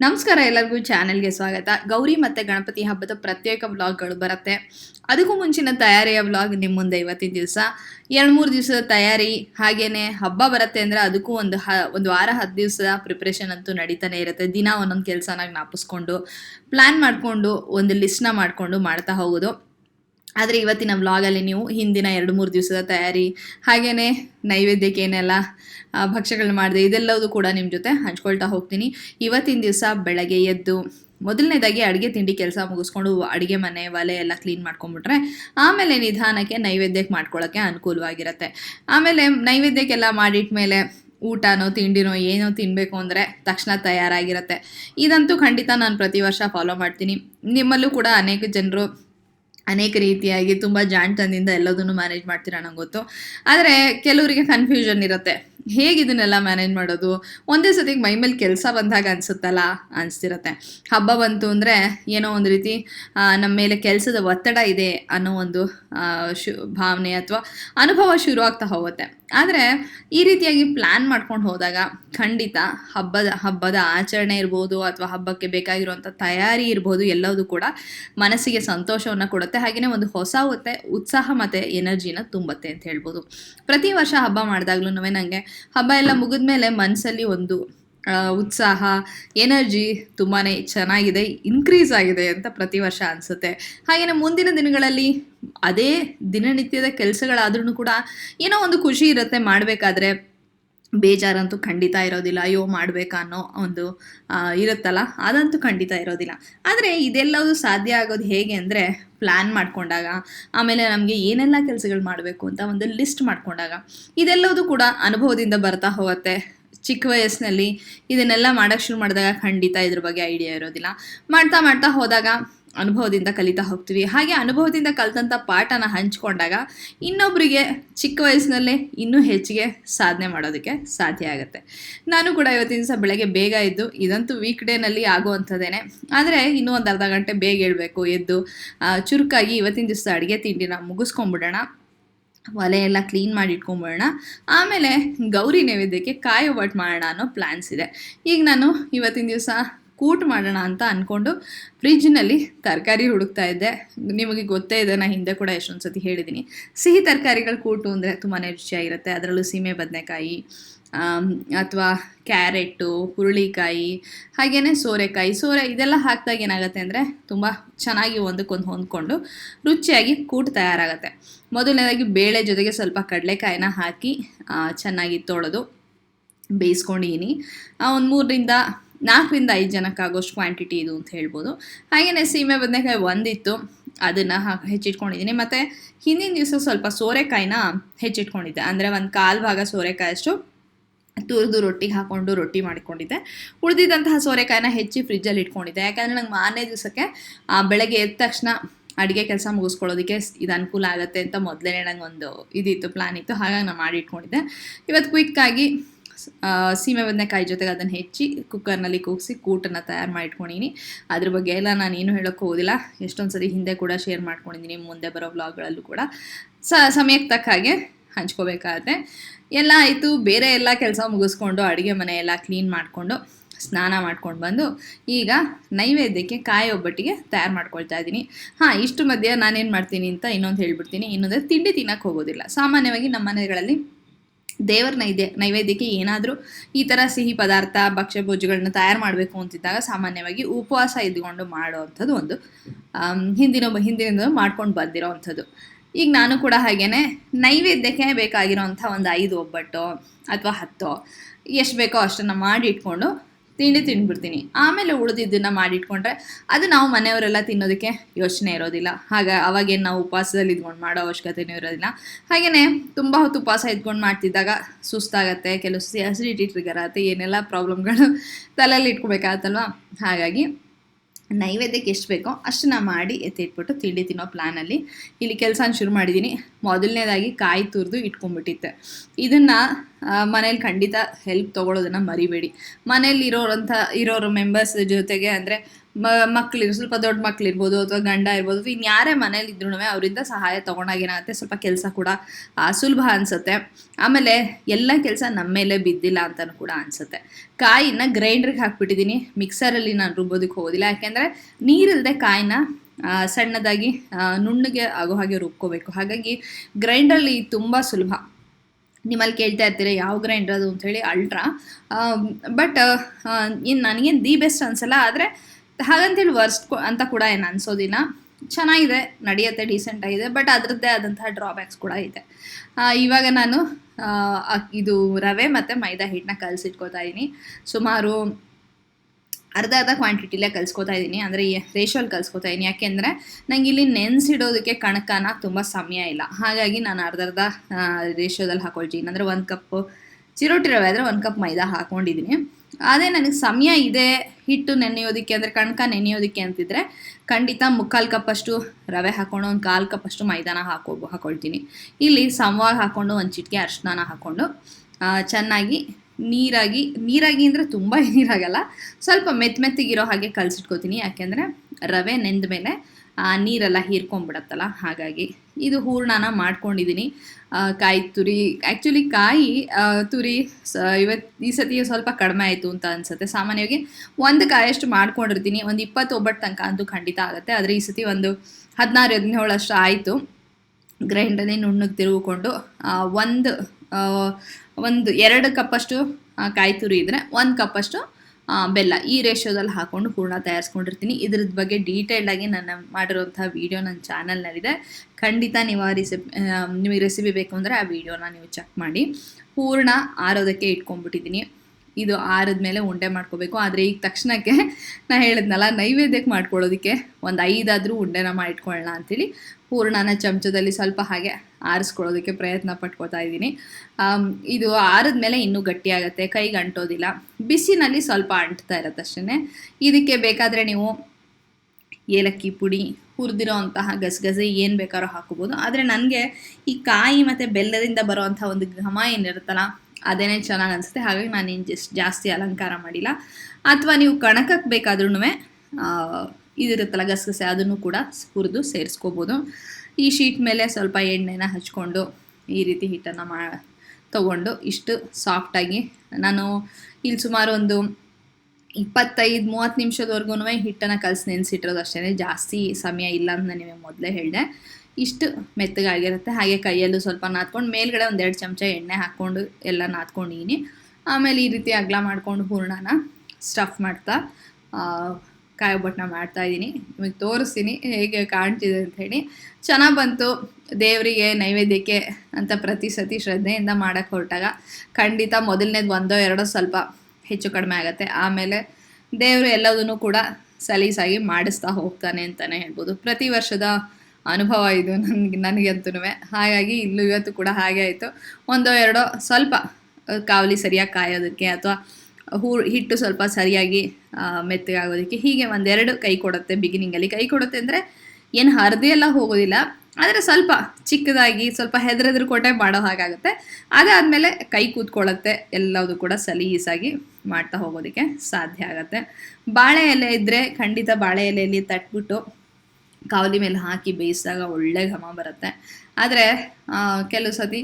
ನಮಸ್ಕಾರ ಎಲ್ಲರಿಗೂ ಚಾನೆಲ್ಗೆ ಸ್ವಾಗತ. ಗೌರಿ ಮತ್ತು ಗಣಪತಿ ಹಬ್ಬದ ಪ್ರತ್ಯೇಕ ವ್ಲಾಗ್ಗಳು ಬರುತ್ತೆ. ಅದಕ್ಕೂ ಮುಂಚಿನ ತಯಾರಿಯ ವ್ಲಾಗ್ ನಿಮ್ಮ ಮುಂದೆ ಇವತ್ತಿನ ದಿವಸ. ಎರಡು ಮೂರು ದಿವಸದ ತಯಾರಿ ಹಾಗೇನೆ ಹಬ್ಬ ಬರುತ್ತೆ ಅಂದರೆ ಅದಕ್ಕೂ ಒಂದು ಹ, ಒಂದು ವಾರ ಹತ್ತು ದಿವಸದ ಪ್ರಿಪ್ರೇಷನ್ ಅಂತೂ ನಡೀತಾನೆ ಇರುತ್ತೆ. ದಿನ ಒಂದೊಂದು ಕೆಲಸನ ಜ್ಞಾಪಿಸ್ಕೊಂಡು ಪ್ಲ್ಯಾನ್ ಮಾಡಿಕೊಂಡು, ಒಂದು ಲಿಸ್ಟ್ನ ಮಾಡಿಕೊಂಡು ಮಾಡ್ತಾ ಹೋಗೋದು. ಆದರೆ ಇವತ್ತಿನ ವ್ಲಾಗಲ್ಲಿ ನೀವು ಹಿಂದಿನ ಎರಡು ಮೂರು ದಿವಸದ ತಯಾರಿ ಹಾಗೇ ನೈವೇದ್ಯಕ್ಕೆ ಏನೆಲ್ಲ ಭಕ್ಷ್ಯಗಳನ್ನ ಮಾಡಿದೆ, ಇದೆಲ್ಲವೂ ಕೂಡ ನಿಮ್ಮ ಜೊತೆ ಹಂಚ್ಕೊಳ್ತಾ ಹೋಗ್ತೀನಿ. ಇವತ್ತಿನ ದಿವಸ ಬೆಳಗ್ಗೆ ಎದ್ದು ಮೊದಲನೇದಾಗಿ ಅಡುಗೆ ತಿಂಡಿ ಕೆಲಸ ಮುಗಿಸ್ಕೊಂಡು ಅಡುಗೆ ಮನೆ ಒಲೆ ಎಲ್ಲ ಕ್ಲೀನ್ ಮಾಡ್ಕೊಂಡ್ಬಿಟ್ರೆ ಆಮೇಲೆ ನಿಧಾನಕ್ಕೆ ನೈವೇದ್ಯಕ್ಕೆ ಮಾಡ್ಕೊಳ್ಳೋಕ್ಕೆ ಅನುಕೂಲವಾಗಿರುತ್ತೆ. ಆಮೇಲೆ ನೈವೇದ್ಯಕ್ಕೆಲ್ಲ ಮಾಡಿಟ್ಮೇಲೆ ಊಟನೋ ತಿಂಡಿನೋ ಏನೋ ತಿನ್ನಬೇಕು ಅಂದರೆ ತಕ್ಷಣ ತಯಾರಾಗಿರುತ್ತೆ. ಇದಂತೂ ಖಂಡಿತ ನಾನು ಪ್ರತಿ ವರ್ಷ ಫಾಲೋ ಮಾಡ್ತೀನಿ. ನಿಮ್ಮಲ್ಲೂ ಕೂಡ ಅನೇಕ ಜನರು ಅನೇಕ ರೀತಿಯಾಗಿ ತುಂಬ ಜಾಣ್ತನದಿಂದ ಎಲ್ಲದನ್ನು ಮ್ಯಾನೇಜ್ ಮಾಡ್ತೀರಾ ನಂಗೆ ಗೊತ್ತು. ಆದರೆ ಕೆಲವರಿಗೆ ಕನ್ಫ್ಯೂಷನ್ ಇರುತ್ತೆ. ಹೇಗೆ ಇದನ್ನೆಲ್ಲ ಮ್ಯಾನೇಜ್ ಮಾಡೋದು? ಒಂದೇ ಸತಿಗೆ ಮೈ ಮೇಲೆ ಕೆಲಸ ಬಂದಾಗ ಅನಿಸುತ್ತಲ್ಲ? ಅನಿಸ್ತಿರತ್ತೆ. ಹಬ್ಬ ಬಂತು ಅಂದರೆ ಏನೋ ಒಂದು ರೀತಿ ನಮ್ಮ ಮೇಲೆ ಕೆಲಸದ ಒತ್ತಡ ಇದೆ ಅನ್ನೋ ಒಂದು ಶು, ಭಾವನೆ ಅಥವಾ ಅನುಭವ ಶುರು ಆಗ್ತಾ ಹೋಗುತ್ತೆ. ಆದರೆ ಈ ರೀತಿಯಾಗಿ ಪ್ಲ್ಯಾನ್ ಮಾಡ್ಕೊಂಡು ಹೋದಾಗ ಖಂಡಿತ ಹಬ್ಬದ ಹಬ್ಬದ ಆಚರಣೆ ಇರ್ಬೋದು ಅಥವಾ ಹಬ್ಬಕ್ಕೆ ಬೇಕಾಗಿರುವಂಥ ತಯಾರಿ ಇರ್ಬೋದು ಎಲ್ಲದೂ ಕೂಡ ಮನಸ್ಸಿಗೆ ಸಂತೋಷವನ್ನು ಕೊಡುತ್ತೆ. ಹಾಗೆಯೇ ಒಂದು ಹೊಸ ಹೊತ್ತೆ ಉತ್ಸಾಹ ಮತ್ತು ಎನರ್ಜಿನ ತುಂಬುತ್ತೆ ಅಂತ ಹೇಳ್ಬೋದು. ಪ್ರತಿ ವರ್ಷ ಹಬ್ಬ ಮಾಡಿದಾಗಲೂ ನನಗೆ ಹಬ್ಬ ಎಲ್ಲ ಮುಗಿದ್ಮೇಲೆ ಮನಸ್ಸಲ್ಲಿ ಒಂದು ಉತ್ಸಾಹ, ಎನರ್ಜಿ ತುಂಬಾ ಚೆನ್ನಾಗಿದೆ, ಇನ್ಕ್ರೀಸ್ ಆಗಿದೆ ಅಂತ ಪ್ರತಿ ವರ್ಷ ಅನಿಸುತ್ತೆ. ಹಾಗೆಯೇ ಮುಂದಿನ ದಿನಗಳಲ್ಲಿ ಅದೇ ದಿನನಿತ್ಯದ ಕೆಲಸಗಳಾದ್ರೂ ಕೂಡ ಏನೋ ಒಂದು ಖುಷಿ ಇರುತ್ತೆ ಮಾಡಬೇಕಾದ್ರೆ. ಬೇಜಾರಂತೂ ಖಂಡಿತ ಇರೋದಿಲ್ಲ. ಅಯ್ಯೋ ಮಾಡಬೇಕಾ ಅನ್ನೋ ಒಂದು ಇರುತ್ತಲ್ಲ? ಅದಂತೂ ಖಂಡಿತ ಇರೋದಿಲ್ಲ. ಆದರೆ ಇದೆಲ್ಲವೂ ಸಾಧ್ಯ ಆಗೋದು ಹೇಗೆ ಅಂದರೆ ಪ್ಲ್ಯಾನ್ ಮಾಡ್ಕೊಂಡಾಗ, ಆಮೇಲೆ ನಮಗೆ ಏನೆಲ್ಲ ಕೆಲಸಗಳು ಮಾಡಬೇಕು ಅಂತ ಒಂದು ಲಿಸ್ಟ್ ಮಾಡ್ಕೊಂಡಾಗ. ಇದೆಲ್ಲವೂ ಕೂಡ ಅನುಭವದಿಂದ ಬರ್ತಾ ಹೋಗುತ್ತೆ. ಚಿಕ್ಕ ವಯಸ್ಸಿನಲ್ಲಿ ಇದನ್ನೆಲ್ಲ ಮಾಡೋಕ್ಕೆ ಶುರು ಮಾಡಿದಾಗ ಖಂಡಿತ ಇದ್ರ ಬಗ್ಗೆ ಐಡಿಯಾ ಇರೋದಿಲ್ಲ. ಮಾಡ್ತಾ ಮಾಡ್ತಾ ಹೋದಾಗ ಅನುಭವದಿಂದ ಕಲಿತಾ ಹೋಗ್ತೀವಿ. ಹಾಗೆ ಅನುಭವದಿಂದ ಕಲಿತಂಥ ಪಾಠನ ಹಂಚ್ಕೊಂಡಾಗ ಇನ್ನೊಬ್ಬರಿಗೆ ಚಿಕ್ಕ ವಯಸ್ಸಿನಲ್ಲೇ ಇನ್ನೂ ಹೆಚ್ಚಿಗೆ ಸಾಧನೆ ಮಾಡೋದಕ್ಕೆ ಸಾಧ್ಯ ಆಗುತ್ತೆ. ನಾನು ಕೂಡ ಇವತ್ತಿನ ದಿವಸ ಬೆಳಗ್ಗೆ ಬೇಗ ಇದ್ದು ಇದಂತೂ ವೀಕ್ ಡೇನಲ್ಲಿ ಆಗುವಂಥದ್ದೇನೆ. ಆದರೆ ಇನ್ನೂ ಒಂದು ಅರ್ಧ ಗಂಟೆ ಬೇಗ ಹೇಳಬೇಕು ಎದ್ದು ಚುರುಕಾಗಿ ಇವತ್ತಿನ ದಿವಸ ಅಡುಗೆ ತಿಂಡಿನ ಮುಗಿಸ್ಕೊಂಡ್ಬಿಡೋಣ. ಒಲೆ ಎಲ್ಲ ಕ್ಲೀನ್ ಮಾಡಿ ಇಟ್ಕೊಂಡ್ಬಿಡೋಣ. ಆಮೇಲೆ ಗೌರಿ ನೈವೇದ್ಯಕ್ಕೆ ಕಾಯಿ ಮಾಡೋಣ ಅನ್ನೋ ಪ್ಲ್ಯಾನ್ಸ್ ಇದೆ. ಈಗ ನಾನು ಇವತ್ತಿನ ದಿವಸ ಕೂಟ್ ಮಾಡೋಣ ಅಂತ ಅಂದ್ಕೊಂಡು ಫ್ರಿಜ್ನಲ್ಲಿ ತರಕಾರಿ ಹುಡುಕ್ತಾ ಇದ್ದೆ. ನಿಮಗೆ ಗೊತ್ತೇ ಇದೆ ನಾನು ಹಿಂದೆ ಕೂಡ ಎಷ್ಟೊಂದು ಸತಿ ಹೇಳಿದ್ದೀನಿ. ಸಿಹಿ ತರಕಾರಿಗಳು ಕೂಟು ಅಂದರೆ ತುಂಬಾ ರುಚಿಯಾಗಿರುತ್ತೆ. ಅದರಲ್ಲೂ ಸೀಮೆ ಬದನೆಕಾಯಿ ಅಥವಾ ಕ್ಯಾರೆಟು ಹುರುಳಿಕಾಯಿ ಹಾಗೆಯೇ ಸೋರೆಕಾಯಿ. ಸೋರೆ ಇದೆಲ್ಲ ಹಾಕಿದಾಗ ಏನಾಗುತ್ತೆ ಅಂದರೆ ತುಂಬ ಚೆನ್ನಾಗಿ ಒಂದಕ್ಕೊಂದು ಹೊಂದ್ಕೊಂಡು ರುಚಿಯಾಗಿ ಕೂಟು ತಯಾರಾಗುತ್ತೆ. ಮೊದಲನೇದಾಗಿ ಬೇಳೆ ಜೊತೆಗೆ ಸ್ವಲ್ಪ ಕಡಲೆಕಾಯಿನ ಹಾಕಿ ಚೆನ್ನಾಗಿ ತೊಳೆದು ಬೇಯಿಸ್ಕೊಂಡಿದ್ದೀನಿ. ಒಂದು ಮೂರರಿಂದ ನಾಲ್ಕರಿಂದ ಐದು ಜನಕ್ಕಾಗೋಷ್ಟು ಕ್ವಾಂಟಿಟಿ ಇದು ಅಂತ ಹೇಳ್ಬೋದು. ಹಾಗೆಯೇ ಸೀಮೆ ಬದನೆಕಾಯಿ ಒಂದಿತ್ತು, ಅದನ್ನು ಹಾಕಿ ಹೆಚ್ಚಿಟ್ಕೊಂಡಿದ್ದೀನಿ ಮತ್ತು ಹಿಂದಿನ ದಿವಸ ಸ್ವಲ್ಪ ಸೋರೆಕಾಯಿನ ಹೆಚ್ಚಿಟ್ಕೊಂಡಿದ್ದೆ. ಅಂದರೆ ಒಂದು ಕಾಲು ಭಾಗ ಸೋರೆಕಾಯಷ್ಟು ತುರಿದು ರೊಟ್ಟಿಗೆ ಹಾಕ್ಕೊಂಡು ರೊಟ್ಟಿ ಮಾಡಿಕೊಂಡಿದ್ದೆ. ಉಳಿದಿದ್ದಂತಹ ಸೋರೆಕಾಯಿನ ಹೆಚ್ಚಿ ಫ್ರಿಜ್ಜಲ್ಲಿ ಇಟ್ಕೊಂಡಿದ್ದೆ. ಯಾಕಂದರೆ ನಂಗೆ ಮಾರನೇ ದಿವಸಕ್ಕೆ ಬೆಳಗ್ಗೆ ಎದ್ದ ತಕ್ಷಣ ಅಡುಗೆ ಕೆಲಸ ಮುಗಿಸ್ಕೊಳ್ಳೋದಕ್ಕೆ ಇದು ಅನುಕೂಲ ಆಗುತ್ತೆ ಅಂತ ಮೊದಲೇ ನಂಗೆ ಒಂದು ಇದಿತ್ತು ಪ್ಲ್ಯಾನ್ ಇತ್ತು. ಹಾಗಾಗಿ ನಾನು ಮಾಡಿ ಇಟ್ಕೊಂಡಿದ್ದೆ. ಇವತ್ತು ಕ್ವಿಕ್ಕಾಗಿ ಸೀಮೆ ಬದನೆಕಾಯಿ ಜೊತೆಗೆ ಅದನ್ನು ಹೆಚ್ಚಿ ಕುಕ್ಕರ್ನಲ್ಲಿ ಕೂಗಿಸಿ ಕೂಟನ್ನು ತಯಾರು ಮಾಡ್ಕೊಂಡಿನಿ ಇಟ್ಕೊಂಡಿನಿ ಅದ್ರ ಬಗ್ಗೆ ಎಲ್ಲ ನಾನು ಏನು ಹೇಳೋಕ್ಕೆ ಹೋಗೋದಿಲ್ಲ. ಎಷ್ಟೊಂದು ಸರಿ ಹಿಂದೆ ಕೂಡ ಶೇರ್ ಮಾಡ್ಕೊಂಡಿದ್ದೀನಿ ಮುಂದೆ ಬರೋ ವ್ಲಾಗ್ಗಳಲ್ಲೂ ಕೂಡ. ಸ, ಸಮಯಕ್ಕೆ ತಕ್ಕ ಹಾಗೆ ಹಂಚ್ಕೋಬೇಕಾಗತ್ತೆ ಎಲ್ಲ ಆಯಿತು, ಬೇರೆ ಎಲ್ಲ ಕೆಲಸ ಮುಗಿಸ್ಕೊಂಡು ಅಡುಗೆ ಮನೆ ಎಲ್ಲ ಕ್ಲೀನ್ ಮಾಡಿಕೊಂಡು ಸ್ನಾನ ಮಾಡ್ಕೊಂಡು ಬಂದು ಈಗ ನೈವೇದ್ಯಕ್ಕೆ ಕಾಯಿ ಒಬ್ಬಟ್ಟಿಗೆ ತಯಾರು ಮಾಡ್ಕೊಳ್ತಾ ಇದ್ದೀನಿ. ಹಾಂ, ಇಷ್ಟು ಮಧ್ಯೆ ನಾನೇನು ಮಾಡ್ತೀನಿ ಅಂತ ಇನ್ನೊಂದು ಹೇಳ್ಬಿಡ್ತೀನಿ. ಇನ್ನೊಂದು ತಿಂಡಿ ತಿನ್ನಕ್ಕೆ ಹೋಗೋದಿಲ್ಲ. ಸಾಮಾನ್ಯವಾಗಿ ನಮ್ಮ ಮನೆಗಳಲ್ಲಿ ದೇವರ ನೈದ್ಯ ನೈವೇದ್ಯಕ್ಕೆ ಏನಾದರೂ ಈ ಥರ ಸಿಹಿ ಪದಾರ್ಥ, ಭಕ್ಷ್ಯ ಭೋಜಗಳನ್ನ ತಯಾರು ಮಾಡಬೇಕು ಅಂತಿದ್ದಾಗ ಸಾಮಾನ್ಯವಾಗಿ ಉಪವಾಸ ಇದ್ಕೊಂಡು ಮಾಡೋವಂಥದ್ದು ಒಂದು ಹಿಂದಿನ ಹಿಂದಿನಿಂದ ಮಾಡ್ಕೊಂಡು ಬಂದಿರೋ ಅಂಥದ್ದು ಈಗ ನಾನು ಕೂಡ ಹಾಗೇನೆ ನೈವೇದ್ಯಕ್ಕೆ ಬೇಕಾಗಿರೋವಂಥ ಒಂದು ಐದು ಒಬ್ಬಟ್ಟು ಅಥವಾ ಹತ್ತೋ, ಎಷ್ಟು ಬೇಕೋ ಅಷ್ಟನ್ನು ಮಾಡಿ ಇಟ್ಕೊಂಡು ತಿಂಡಿ ತಿಂದ್ಬಿಡ್ತೀನಿ. ಆಮೇಲೆ ಉಳಿದಿದ್ದನ್ನು ಮಾಡಿಟ್ಕೊಂಡ್ರೆ ಅದು ನಾವು ಮನೆಯವರೆಲ್ಲ ತಿನ್ನೋದಕ್ಕೆ ಯೋಚನೆ ಇರೋದಿಲ್ಲ. ಹಾಗ ಅವಾಗೇನು ನಾವು ಉಪವಾಸದಲ್ಲಿ ಇದ್ಕೊಂಡು ಮಾಡೋ ಅವಶ್ಯಕತೆಯೂ ಇರೋದಿಲ್ಲ. ಹಾಗೆಯೇ ತುಂಬ ಹೊತ್ತು ಉಪವಾಸ ಇದ್ಕೊಂಡು ಮಾಡ್ತಿದ್ದಾಗ ಸುಸ್ತಾಗತ್ತೆ, ಕೆಲವು ಅಸಿಡಿಟಿ ಟ್ರಿಗರ್ ಆಗುತ್ತೆ, ಏನೆಲ್ಲ ಪ್ರಾಬ್ಲಮ್ಗಳು ತಲೆಯಲ್ಲಿ ಇಟ್ಕೋಬೇಕಾಗತ್ತಲ್ವ? ಹಾಗಾಗಿ ನೈವೇದ್ಯಕ್ಕೆ ಎಷ್ಟು ಬೇಕೋ ಅಷ್ಟನ್ನ ಮಾಡಿ ಎತ್ತಿಟ್ಬಿಟ್ಟು ತಿಂಡಿ ತಿನ್ನೋ ಪ್ಲ್ಯಾನಲ್ಲಿ ಇಲ್ಲಿ ಕೆಲಸ ಶುರು ಮಾಡಿದ್ದೀನಿ. ಮೊದಲನೇದಾಗಿ ಕಾಯಿ ತುರಿದು ಇಟ್ಕೊಂಡ್ಬಿಟ್ಟಿತ್ತೆ ಇದನ್ನು ಮನೇಲಿ ಖಂಡಿತ ಹೆಲ್ಪ್ ತೊಗೊಳೋದನ್ನು ಮರಿಬೇಡಿ. ಮನೇಲಿ ಇರೋರಂಥ ಇರೋರು ಮೆಂಬರ್ಸ್ ಜೊತೆಗೆ ಅಂದರೆ ಮಕ್ಳಿರ್ ಸ್ವಲ್ಪ ದೊಡ್ಡ ಮಕ್ಳಿರ್ಬೋದು ಅಥವಾ ಗಂಡ ಇರ್ಬೋದು ಇನ್ಯಾರೇ ಮನೇಲಿ ಇದ್ರೂ ಅವರಿಂದ ಸಹಾಯ ತೊಗೊಂಡಾಗೇನಾಗುತ್ತೆ ಸ್ವಲ್ಪ ಕೆಲಸ ಕೂಡ ಸುಲಭ ಅನಿಸುತ್ತೆ. ಆಮೇಲೆ ಎಲ್ಲ ಕೆಲಸ ನಮ್ಮ ಮೇಲೆ ಬಿದ್ದಿಲ್ಲ ಅಂತಲೂ ಕೂಡ ಅನಿಸುತ್ತೆ. ಕಾಯಿನ ಗ್ರೈಂಡ್ರಿಗೆ ಹಾಕ್ಬಿಟ್ಟಿದ್ದೀನಿ ಮಿಕ್ಸರಲ್ಲಿ ನಾನು ರುಬ್ಬೋದಕ್ಕೆ ಹೋಗೋದಿಲ್ಲ. ಯಾಕೆಂದರೆ ನೀರಿಲ್ಲದೆ ಕಾಯಿನ ಸಣ್ಣದಾಗಿ ನುಣ್ಣಗೆ ಆಗೋ ಹಾಗೆ ರುಬ್ಕೋಬೇಕು. ಹಾಗಾಗಿ ಗ್ರೈಂಡರಲ್ಲಿ ತುಂಬ ಸುಲಭ. ನಿಮ್ಮಲ್ಲಿ ಕೇಳ್ತಾ ಇರ್ತೀರ, ಯಾವ ಗ್ರೈಂಡರ್ ಅದು ಅಂಥೇಳಿ? ಅಲ್ಟ್ರಾ. ಬಟ್ ಇನ್ನು ನನಗೇನು ದಿ ಬೆಸ್ಟ್ ಅನ್ಸಲ್ಲ, ಆದರೆ ಹಾಗಂತೇಳಿ ವರ್ಸ್ಟ್ ಅಂತ ಕೂಡ ಏನು ಅನ್ಸೋದಿಲ್ಲ. ಚೆನ್ನಾಗಿದೆ, ನಡೆಯುತ್ತೆ ಡೀಸೆಂಟ್ ಆಗಿದೆ ಬಟ್ ಅದರದ್ದೇ ಆದಂತಹ ಡ್ರಾಬ್ಯಾಕ್ಸ್ ಕೂಡ ಇದೆ. ಇವಾಗ ನಾನು ಇದು ರವೆ ಮತ್ತು ಮೈದಾ ಹಿಟ್ಟನ್ನ ಕಲಸಿಟ್ಕೋತಾ ಇದ್ದೀನಿ ಸುಮಾರು ಅರ್ಧ ಅರ್ಧ ಕ್ವಾಂಟಿಟಿಲೇ ಕಲಿಸ್ಕೋತಾ ಇದ್ದೀನಿ ಅಂದರೆ ರೇಷಲ್ಲಿ ಕಲಿಸ್ಕೋತಾ ಇದ್ದೀನಿ ಯಾಕೆಂದರೆ ನಂಗೆ ಇಲ್ಲಿ ನೆನೆಸಿಡೋದಕ್ಕೆ ಕಣಕನ ತುಂಬ ಸಮಯ ಇಲ್ಲ. ಹಾಗಾಗಿ ನಾನು ಅರ್ಧ ಅರ್ಧ ರೇಷೋದಲ್ಲಿ ಹಾಕೊಳ್ತೀನಿ. ಅಂದರೆ ಒಂದು ಕಪ್ ಚಿರೋಟಿ ರವೆ ಆದರೆ ಒಂದು ಕಪ್ ಮೈದಾ ಹಾಕ್ಕೊಂಡಿದ್ದೀನಿ ಅದೇ ನನಗೆ ಸಮಯ ಇದೆ ಹಿಟ್ಟು ನೆನೆಯೋದಕ್ಕೆ ಅಂದರೆ ಕಣಕ ನೆನೆಯೋದಕ್ಕೆ ಅಂತಿದ್ರೆ ಖಂಡಿತ ಮುಕ್ಕಾಲು ಕಪ್ಪಷ್ಟು ರವೆ ಹಾಕ್ಕೊಂಡು ಒಂದು ಕಾಲು ಕಪ್ಪಷ್ಟು ಮೈದಾನ ಹಾಕೋ ಹಾಕೊಳ್ತೀನಿ. ಇಲ್ಲಿ ಸಂವಾಗ ಹಾಕ್ಕೊಂಡು ಒಂದು ಚಿಟಿಕೆ ಅರಿಶಿನ ಹಾಕ್ಕೊಂಡು ಚೆನ್ನಾಗಿ ನೀರಾಗಿ ನೀರಾಗಿ ಅಂದರೆ ತುಂಬ ನೀರಾಗಲ್ಲ, ಸ್ವಲ್ಪ ಮೆತ್ತ ಮೆತ್ತಗಿರೋ ಹಾಗೆ ಕಲಸಿಟ್ಕೋತೀನಿ. ಯಾಕೆಂದರೆ ರವೆ ನೆಂದ ಮೇಲೆ ನೀರೆಲ್ಲ ಹೀರ್ಕೊಂಡ್ಬಿಡತ್ತಲ್ಲ? ಹಾಗಾಗಿ ಇದು ಹೂರ್ಣನ ಮಾಡ್ಕೊಂಡಿದ್ದೀನಿ. ಕಾಯಿ ತುರಿ ಆ್ಯಕ್ಚುಲಿ ಕಾಯಿ ತುರಿ ಸ ಇವತ್ತು ಈ ಸತಿ ಸ್ವಲ್ಪ ಕಡಿಮೆ ಆಯಿತು ಅಂತ ಅನಿಸುತ್ತೆ. ಸಾಮಾನ್ಯವಾಗಿ ಒಂದು ಕಾಯಷ್ಟು ಮಾಡ್ಕೊಂಡಿರ್ತೀನಿ. ಒಂದು ಇಪ್ಪತ್ತೊಂಬತ್ತು ತನಕ ಅಂತೂ ಖಂಡಿತ ಆಗುತ್ತೆ. ಆದರೆ ಈ ಸತಿ ಒಂದು ಹದಿನಾರು ಹದಿನೇಳಷ್ಟು ಆಯಿತು. ಗ್ರೈಂಡರ್ನೇ ನುಣ್ಣಗೆ ತಿರುಗಿಕೊಂಡು ಒಂದು ಒಂದು ಎರಡು ಕಪ್ಪಷ್ಟು ಆ, ಕಾಯಿ ತುರಿ ಇದ್ದರೆ ಒಂದು ಕಪ್ಪಷ್ಟು ಆ, ಬೆಲ್ಲ ಈ ರೇಷಿಯೋದಲ್ಲಿ ಹಾಕೊಂಡು ಹೂರ್ಣ ತಯಾರಿಸ್ಕೊಂಡಿರ್ತೀನಿ. ಇದ್ರ ಬಗ್ಗೆ ಡೀಟೇಲ್ಡಾಗಿ ನನ್ನ ಮಾಡಿರೋಂಥ ವೀಡಿಯೋ ನನ್ನ ಚಾನಲ್ನಲ್ಲಿದೆ ಖಂಡಿತ ನೀವು ಆ ರೆಸಿಪಿ ನಿಮಗೆ ರೆಸಿಪಿ ಬೇಕು ಅಂದರೆ ಆ ವಿಡಿಯೋನ ನೀವು ಚೆಕ್ ಮಾಡಿ. ಪೂರ್ಣ ಆರೋದಕ್ಕೆ ಇಟ್ಕೊಂಡ್ಬಿಟ್ಟಿದ್ದೀನಿ. ಇದು ಆರಿದ ಮೇಲೆ ಉಂಡೆ ಮಾಡ್ಕೋಬೇಕು. ಆದರೆ ಈಗ ತಕ್ಷಣಕ್ಕೆ ನಾ ಹೇಳಿದ್ನಲ್ಲ, ನೈವೇದ್ಯಕ್ಕೆ ಮಾಡ್ಕೊಳ್ಳೋದಕ್ಕೆ ಒಂದು ಐದಾದರೂ ಉಂಡೆನ ಮಾಡಿಟ್ಕೊಳ್ಳೋಣ ಅಂತೇಳಿ ಪೂರ್ಣನ ಚಮಚದಲ್ಲಿ ಸ್ವಲ್ಪ ಹಾಗೆ ಆರಿಸ್ಕೊಳ್ಳೋದಕ್ಕೆ ಪ್ರಯತ್ನ ಪಟ್ಕೋತಾ ಇದ್ದೀನಿ. ಇದು ಆರಿದ ಮೇಲೆ ಇನ್ನೂ ಗಟ್ಟಿಯಾಗತ್ತೆ ಕೈಗೆ ಅಂಟೋದಿಲ್ಲ ಬಿಸಿನಲ್ಲಿ ಸ್ವಲ್ಪ ಅಂಟ್ತಾ ಇರತ್ತೆ ಅಷ್ಟೇ ಇದಕ್ಕೆ ಬೇಕಾದರೆ ನೀವು ಏಲಕ್ಕಿ ಪುಡಿ ಹುರಿದಿರೋ ಅಂತಹ ಗಸಗಸೆ ಏನು ಬೇಕಾದ್ರೂ ಹಾಕೋಬೋದು ಆದರೆ ನನಗೆ ಈ ಕಾಯಿ ಮತ್ತು ಬೆಲ್ಲದಿಂದ ಬರೋವಂಥ ಒಂದು ಘಮ ಏನಿರುತ್ತಲ್ಲ ಅದೇನೇ ಚೆನ್ನಾಗಿ ಅನಿಸುತ್ತೆ. ಹಾಗಾಗಿ ನಾನು ಏನು ಜಸ್ಟ್ ಜಾಸ್ತಿ ಅಲಂಕಾರ ಮಾಡಿಲ್ಲ. ಅಥವಾ ನೀವು ಕಣಕಕ್ಕೆ ಬೇಕಾದ್ರೂ ಇದಿರುತ್ತಲ್ಲ ಗಸಗಸೆ, ಅದನ್ನು ಕೂಡ ಹುರಿದು ಸೇರಿಸ್ಕೋಬೋದು. ಈ ಶೀಟ್ ಮೇಲೆ ಸ್ವಲ್ಪ ಎಣ್ಣೆನ ಹಚ್ಕೊಂಡು ಈ ರೀತಿ ಹಿಟ್ಟನ್ನು ಮಾ, ತಗೊಂಡು ಇಷ್ಟು ಸಾಫ್ಟಾಗಿ ನಾನು ಇಲ್ಲಿ ಸುಮಾರು ಒಂದು ಇಪ್ಪತ್ತೈದು, ಮೂವತ್ತು ನಿಮಿಷದವರೆಗೂ ಹಿಟ್ಟನ್ನು ಕಲಸಿ ನೆನೆಸಿಟ್ಟಿರೋದು ಅಷ್ಟೇ ಜಾಸ್ತಿ ಸಮಯ ಇಲ್ಲ ಅಂತ ನಿಮಗೆ ಮೊದಲೇ ಹೇಳಿದೆ. ಇಷ್ಟು ಮೆತ್ತಗಾಗಿರುತ್ತೆ. ಹಾಗೆ ಕೈಯಲ್ಲೂ ಸ್ವಲ್ಪ ನಾದ್ಕೊಂಡು ಮೇಲ್ಗಡೆ ಒಂದೆರಡು ಚಮಚ ಎಣ್ಣೆ ಹಾಕ್ಕೊಂಡು ಎಲ್ಲ ನಾದ್ಕೊಂಡಿದ್ದೀನಿ ಆಮೇಲೆ ಈ ರೀತಿ ಅಗ್ಲ ಮಾಡ್ಕೊಂಡು ಹೂರ್ಣನ ಸ್ಟಫ್ ಮಾಡ್ತಾ ಕಾಯಿ ಮಾಡ್ತಾ ಇದ್ದೀನಿ ನಿಮಗೆ ತೋರಿಸ್ತೀನಿ ಹೇಗೆ ಕಾಣ್ತಿದೆ ಅಂತ ಹೇಳಿ. ಚೆನ್ನಾಗಿ ಬಂತು. ದೇವರಿಗೆ ನೈವೇದ್ಯಕ್ಕೆ ಅಂತ ಪ್ರತಿ ಸತಿ ಶ್ರದ್ಧೆಯಿಂದ ಮಾಡೋಕ್ಕೆ ಹೊರಟಾಗ ಖಂಡಿತ ಮೊದಲನೇದು ಒಂದೋ ಎರಡೋ ಸ್ವಲ್ಪ ಹೆಚ್ಚು ಕಡಿಮೆ ಆಗುತ್ತೆ. ಆಮೇಲೆ ದೇವರು ಎಲ್ಲದನ್ನು ಕೂಡ ಸಲೀಸಾಗಿ ಮಾಡಿಸ್ತಾ ಹೋಗ್ತಾನೆ ಅಂತಲೇ ಹೇಳ್ಬೋದು. ಪ್ರತಿ ವರ್ಷದ ಅನುಭವ ಇದು ನನಗೆ ನನಗಂತೂ ಹಾಗಾಗಿ ಇಲ್ಲೂ ಇವತ್ತು ಕೂಡ ಹಾಗೆ ಆಯಿತು. ಒಂದೋ ಎರಡೋ ಸ್ವಲ್ಪ ಕಾವಲಿ ಸರಿಯಾಗಿ ಕಾಯೋದಕ್ಕೆ ಅಥವಾ ಹೂ, ಹಿಟ್ಟು ಸ್ವಲ್ಪ ಸರಿಯಾಗಿ ಮೆತ್ತಗಾಗೋದಕ್ಕೆ ಹೀಗೆ ಒಂದೆರಡು ಕೈ ಕೊಡುತ್ತೆ ಬಿಗಿನಿಂಗಲ್ಲಿ ಕೈ ಕೊಡುತ್ತೆ ಅಂದರೆ ಏನು ಹರಿದೆ ಎಲ್ಲ ಹೋಗೋದಿಲ್ಲ. ಆದರೆ ಸ್ವಲ್ಪ ಚಿಕ್ಕದಾಗಿ, ಸ್ವಲ್ಪ ಹೆದರೆದ್ರು ಕೊಟ್ಟೆ ಮಾಡೋ ಹಾಗಾಗುತ್ತೆ. ಅದಾದಮೇಲೆ ಕೈ ಕೂತ್ಕೊಳ್ಳುತ್ತೆ. ಎಲ್ಲವೂ ಕೂಡ ಸಲೀಸಾಗಿ ಮಾಡ್ತಾ ಹೋಗೋದಕ್ಕೆ ಸಾಧ್ಯ ಆಗುತ್ತೆ. ಬಾಳೆ ಎಲೆ ಇದ್ದರೆ ಖಂಡಿತ ಬಾಳೆ ಎಲೆಯಲ್ಲಿ ತಟ್ಬಿಟ್ಟು ಕಾವಲಿ ಮೇಲೆ ಹಾಕಿ ಬೇಯಿಸಿದಾಗ ಒಳ್ಳೆ ಘಮ ಬರುತ್ತೆ. ಆದರೆ ಕೆಲವು ಸತಿ